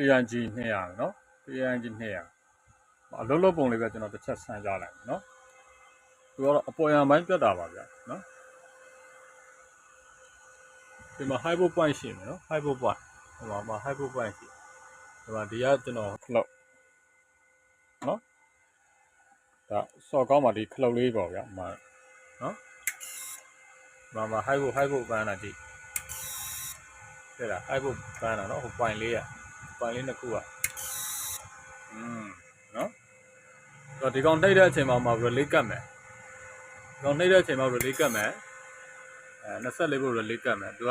PNG 200เนาะ PNG 200အလုံးလုံးပုံလေးပဲကျွန်တော်တစ်ချက်ဆန်းကြလိုက်မယ်เนาะသူကတော့အပေါ်ရန်ပိုင်းပြတ်တာပါဗျာเนาะဒီမှာ hypo point ရှိမယ်เนาะ hypo point ဟိုမှာမှာ hypo point ရှိဒီမှာဒီကကျွန်တော်ခလုတ်เนาะဒါစော်ကောင်းပါဒီခလုတ်လေးပေါ့ဗျာမှာเนาะမှာမှာ hypo hypo ပန်းတာကြည့်တဲ့လား hypo ပန်းတာเนาะဟို point လေးอ่ะ ပိုင်းလေးနှစ်ခုอ่ะอืมเนาะတော့ဒီကောင်နှိပ်တဲ့အချိန်မှာမှ relay ကတ်မယ်ဒီကောင်နှိပ်တဲ့အချိန်မှာ relay ကတ်မယ်အဲ24ဖို့ relay ကတ်မယ်သူက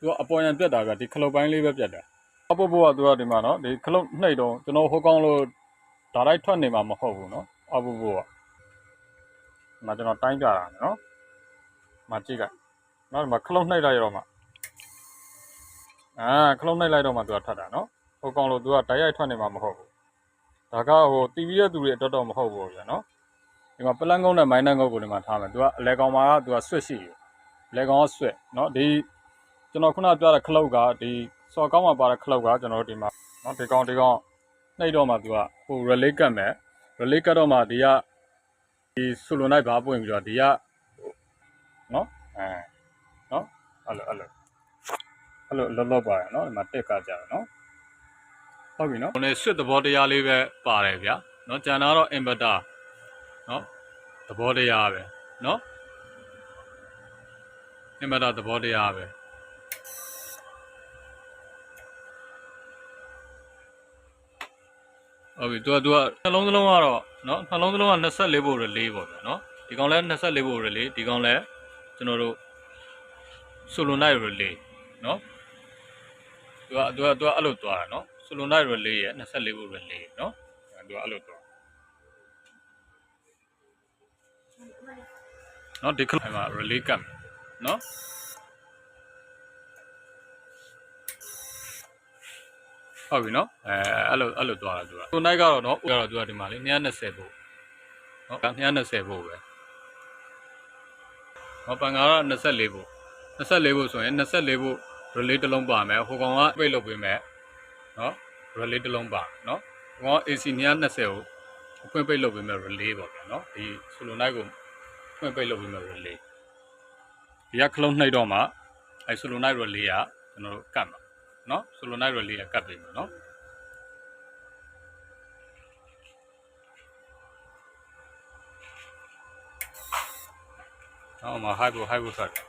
သူကအပေါ်ရန်ပြတ်တာကဒီခလုတ်ပိုင်းလေးပဲပြတ်တယ်အပေါ်ဘောကသူကဒီမှာเนาะဒီခလုတ်နှိပ်တော့ကျွန်တော်ဟိုကောင်လို့ဒါလိုက်ထွက်နေမှာမဟုတ်ဘူးเนาะအပေါ်ဘောကမကျွန်တော်တိုင်းကြတာเนาะမကြည့်ကနောက်ဒီမှာခလုတ်နှိပ်လိုက်ရတော့မှအာခလုတ်နှိပ်လိုက်တော့မှသူကထွက်တာเนาะ ဟိုကောင်လို့သူကတိုက်ရိုက်ထွက်နေမှာမဟုတ်ဘူးဒါကဟိုတီဗီရဲ့သူတွေအတွက်တော့မဟုတ်ဘူးဗျာနော်ဒီမှာပလန်ကုန်းနဲ့မိုင်းနန်ကုန်းကိုဒီမှာထားမယ်သူကအလဲကောင်မှာကသူကဆွတ်ရှိတယ်လဲကောင်ကဆွတ်နော်ဒီကျွန်တော်ခုနပြောတဲ့ခလုတ်ကဒီစော်ကောင်းမှာပါတဲ့ခလုတ်ကကျွန်တော်တို့ဒီမှာနော်ဒီကောင်ဒီကောင်နှိပ်တော့မှသူကဟို relay ကတ်မယ် relay ကတ်တော့မှဒီကဒီဆူလွန်လိုက်ဘာပွင့်ပြီးတော့ဒီကနော်အဲနော်အဲ့လိုအဲ့လိုအဲ့လိုလောလောပါရနော်ဒီမှာတက်ကကြတယ်နော် ဟုတ်ပြီနော်။ဟိုနေဆွတ်သဘောတရားလေးပဲပါတယ်ဗျာ။နော်ကျန်တာတော့ inverter နော်သဘောတရားပဲနော် inverter သဘောတရားပဲဟုတ်ပြီသူကသူကနှလုံးသလုံးကတော့နော်နှလုံးသလုံးက24ဘို့ relay ပေါ့ဗျာနော်ဒီကောင်လဲ24ဘို့ relay ဒီကောင်လဲကျွန်တော်တို့ solenoid relay နော်သူကသူကသူကအဲ့လိုသွားတာနော် solenoid relay ရဲ့24ဘို့ relay နော်သူကအဲ့လိုသွားနော်ဒီခလိုက်မှာ relay ကတ်မယ်နော်ဟုတ်ပြီနော်အဲအဲ့လိုအဲ့လိုသွားတာသူက solenoid ကတော့နော်ကတော့သူကဒီမှာလေ220ဘို့နော်220ဘို့ပဲဟောပန်ကားတော့24ဘို့24ဘို့ဆိုရင်24ဘို့ relay တစ်လုံးပါမယ်ဟိုကောင်ကပြိတ်လုပ်ပေးမယ် နော် relay တစ်လုံးပါနော်ဟိုကောင် AC 220ကိုအဖွင့်ပိတ်လုပ်ပေးမယ် relay ပေါ့ဗျာနော်ဒီ solenoid ကိုဖွင့်ပိတ်လုပ်ပေးမယ် relay ဒီကခလုံးနှိပ်တော့မှအဲ solenoid relay ကကျွန်တော်တို့ကတ်မှာနော် solenoid relay ကကတ်ပေးမယ်နော်ဟောမှာ high ကို high ကိုဆက်တယ်